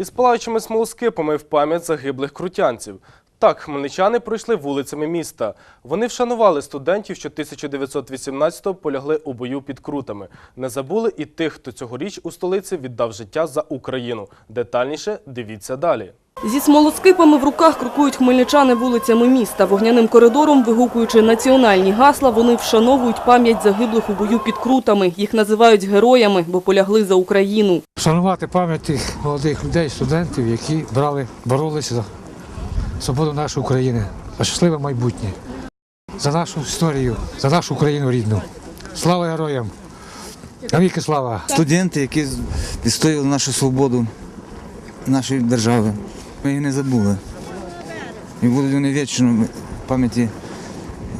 Із палаючими смолоскипами в пам'ять загиблих крутянців. Так, хмельничани пройшли вулицями міста. Вони вшанували студентів, що 1918-го полягли у бою під крутами. Не забули і тих, хто цьогоріч у столиці віддав життя за Україну. Детальніше дивіться далі. Зі смолоскипами в руках крокують хмельничани вулицями міста. Вогняним коридором, вигукуючи національні гасла, вони вшановують пам'ять загиблих у бою під крутами. Їх називають героями, бо полягли за Україну. Вшанувати пам'ять тих молодих людей, студентів, які брали, боролися за свободу нашої України, за щасливе майбутнє, за нашу історію, за нашу Україну рідну. Слава героям! Навіки слава! Студенти, які відстоювали нашу свободу нашої держави. Ми їх не забули. І будуть вони вічно в пам'яті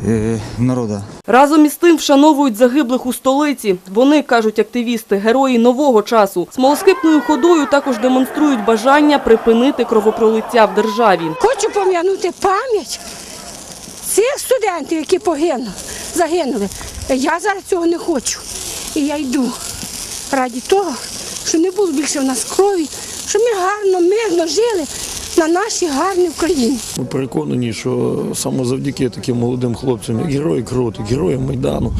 е, народу. Разом із тим вшановують загиблих у столиці. Вони, кажуть активісти, герої нового часу. Смолоскипною ходою також демонструють бажання припинити кровопролиття в державі. Хочу пом'янути пам'ять цих студентів, які погинули, загинули. Я зараз цього не хочу. І я йду раді того, що не було більше в нас крові, щоб ми гарно, мирно жили на нашій гарній Україні. Ми переконані, що саме завдяки таким молодим хлопцям, як герої Кротик, героям Майдану,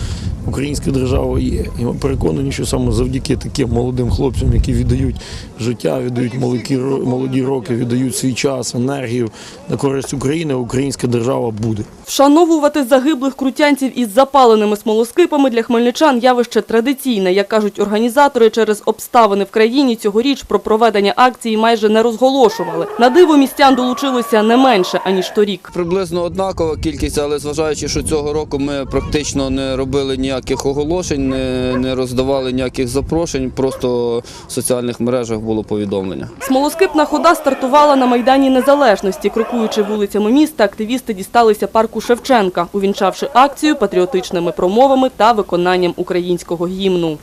українська держава є. І ми переконані, що саме завдяки таким молодим хлопцям, які віддають життя, віддають молоді, молоді роки, віддають свій час, енергію на користь України, українська держава буде. Вшановувати загиблих крутянців із запаленими смолоскипами для хмельничан явище традиційне. Як кажуть організатори, через обставини в країні цьогоріч про проведення акції майже не розголошували. Диво містян долучилося не менше, аніж торік. Приблизно однакова кількість, але зважаючи, що цього року ми практично не робили ніяких оголошень, не, не роздавали ніяких запрошень, просто в соціальних мережах було повідомлення. Смолоскипна хода стартувала на Майдані Незалежності. Крокуючи вулицями міста, активісти дісталися парку Шевченка, увінчавши акцію патріотичними промовами та виконанням українського гімну.